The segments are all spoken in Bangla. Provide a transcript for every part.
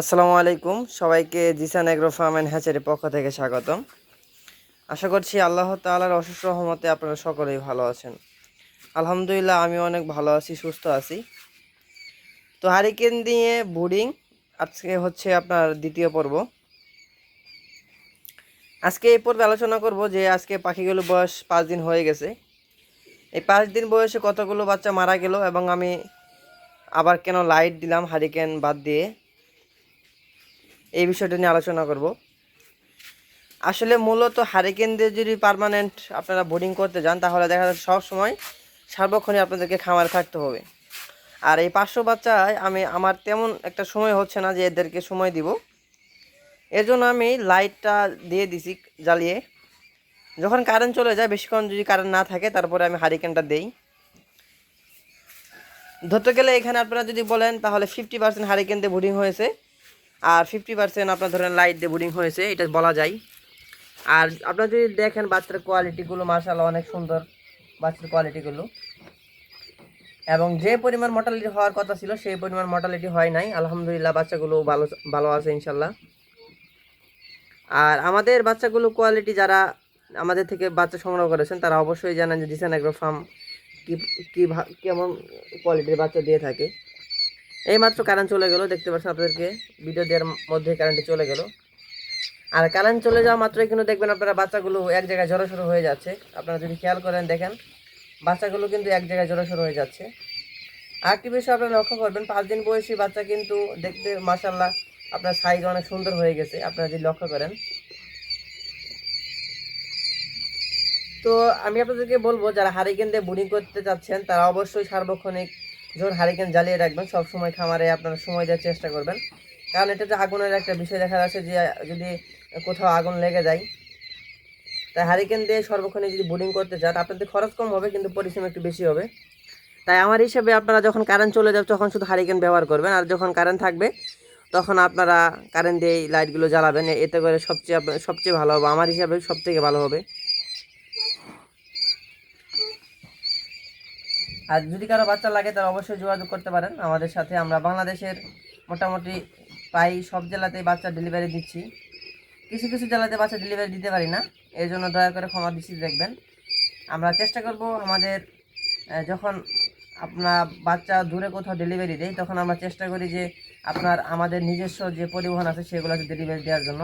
আসসালামু আলাইকুম। সবাইকে জিসান এগ্রো ফার্ম অ্যান্ড হ্যাচারির পক্ষ থেকে স্বাগতম। আশা করছি আল্লাহ তাআলার অসুস্থ রহমতে আপনারা সকলেই ভালো আছেন। আলহামদুলিল্লাহ, আমি অনেক ভালো আছি, সুস্থ আছি। তো হারিকেন দিয়ে বুডিং আজকে হচ্ছে আপনার দ্বিতীয় পর্ব। আজকে এই পর্বে আলোচনা করব যে আজকে পাখিগুলো বয়স পাঁচ দিন হয়ে গেছে। এই পাঁচ দিন বয়সে কতগুলো বাচ্চা মারা গেল এবং আমি আবার কেন লাইট দিলাম হারিকেন বাদ দিয়ে? এই বিষয়টা নিয়ে আলোচনা করব। আসলে মূলত হারিকেন যদি পারমানেন্ট আপনারা বোর্ডিং করতে যান, তাহলে দেখা যাচ্ছে সব সময় সার্বক্ষণিক আপনাদেরকে খামারে থাকতে হবে। আর এই পাঁচশো বাচ্চায় আমি, আমার তেমন একটা সময় হচ্ছে না যে এদেরকে সময় দিব। এর জন্য আমি লাইটটা দিয়ে দিছি জ্বালিয়ে। যখন কারেন্ট চলে যায়, বেশিক্ষণ যদি কারেন্ট না থাকে, তারপরে আমি হারিকেনটা দেই। ধরতে গেলে এখানে আপনারা যদি বলেন, তাহলে ফিফটি পার্সেন্ট হারিকেন দিয়ে বোর্ডিং হয়েছে। আর ফিফটি পার্সেন্ট আপনার ধরেন লাইট দিয়ে বোর্ডিং হয়েছে, এটা বলা যায়। আর আপনারা যদি দেখেন বাচ্চার কোয়ালিটিগুলো মার্শাল অনেক সুন্দর বাচ্চার কোয়ালিটিগুলো এবং যে পরিমাণ মর্টালিটি হওয়ার কথা ছিল, সেই পরিমাণ মর্টালিটি হয় নাই। আলহামদুলিল্লাহ, বাচ্চাগুলো ভালো ভালো আছে ইনশাল্লাহ আর আমাদের বাচ্চাগুলো কোয়ালিটি যারা আমাদের থেকে বাচ্চা সংগ্রহ করেছেন, তারা অবশ্যই জানেন যে ডিসান এগ্রো ফার্ম কী, কি কেমন কোয়ালিটির বাচ্চা দিয়ে থাকে। এই মাত্র কারেন্ট চলে গেল, দেখতে পাচ্ছেন আপনাদেরকে। ভিডিও দেওয়ার মধ্যে কারেন্টে চলে গেল। আর কারেন্ট চলে যাওয়া মাত্রই কিন্তু দেখবেন আপনারা বাচ্চাগুলো এক জায়গায় জড়ো শুরু হয়ে যাচ্ছে। আপনারা যদি খেয়াল করেন, দেখেন, বাচ্চাগুলো কিন্তু এক জায়গায় জড়ো শুরু হয়ে যাচ্ছে। আরেকটি বিষয় আপনারা লক্ষ্য করবেন, পাঁচ দিন বয়সী বাচ্চা কিন্তু দেখতে মাসাল্লাহ আপনার সাইজ অনেক সুন্দর হয়ে গেছে। আপনারা যদি লক্ষ্য করেন। তো আমি আপনাদেরকে বলব, যারা হারিকেন দিয়ে বুনিং করতে চাচ্ছেন, তারা অবশ্যই সার্বক্ষণিক যখন হারিকেন জ্বালিয়ে রাখবেন সব সময় খামারে আপনারা সময় দেওয়ার চেষ্টা করবেন। কারণ এটাতে আগুনের একটা বিষয় দেখা যাচ্ছে যে, যদি কোথাও আগুন লেগে যায়, তাই হারিকেন দিয়ে সর্বক্ষণে যদি বোর্ডিং করতে চান, আপনাদের খরচ কম হবে, কিন্তু পরিশ্রম একটু বেশি হবে। তাই আমার হিসাবে আপনারা যখন কারেন্ট চলে যাবে, তখন শুধু হারিকেন ব্যবহার করবেন। আর যখন কারেন্ট থাকবে, তখন আপনারা কারেন্ট দিয়ে লাইটগুলো জ্বালাবেন। এতে করে সবচেয়ে সবচেয়ে ভালো হবে। আমার হিসাবে সব থেকে ভালো হবে। আর যদি কারও বাচ্চা লাগে তারা অবশ্যই যোগাযোগ করতে পারেন। আমাদের সাথে আমরা বাংলাদেশের মোটামুটি প্রায় সব জেলাতেই বাচ্চা ডেলিভারি দিচ্ছি। কিছু কিছু জেলাতে বাচ্চা ডেলিভারি দিতে পারি না। এই জন্য দয়া করে ক্ষমা দৃষ্টি দেখবেন। আমরা চেষ্টা করব আমাদের যখন আপনার বাচ্চা দূরে কোথাও ডেলিভারি দেয় তখন আমরা চেষ্টা করি যে আপনার আমাদের নিজস্ব যে পরিবহন আছে সেগুলোতে ডেলিভারি দেওয়ার জন্য।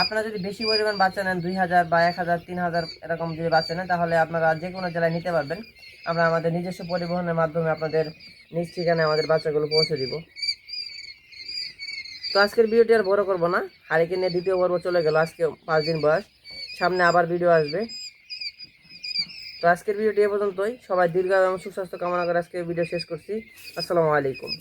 আপনারা যদি বেশি পরিমাণ বাচ্চা নেন, দুই হাজার বা এক হাজার, তিন হাজার এরকম যদি বাচ্চা নেন, তাহলে আপনারা যে কোনো জেলায় নিতে পারবেন। আমরা আমাদের নিজস্ব পরিবহনের মাধ্যমে আপনাদের নিজ ঠিকানায় আমাদের বাচ্চাগুলো পৌঁছে দিব। তো আজকের ভিডিওটি আর বড় করব না। হারিকে নিয়ে দ্বিতীয় পর্ব চলে গেল আজকে পাঁচ দিন বয়স। সামনে আবার ভিডিও আসবে। তো আজকের ভিডিওটি এ পর্যন্তই। সবাই দীর্ঘ এবং সুস্বাস্থ্য কামনা করে আজকে ভিডিও শেষ করছি। আসসালামু আলাইকুম।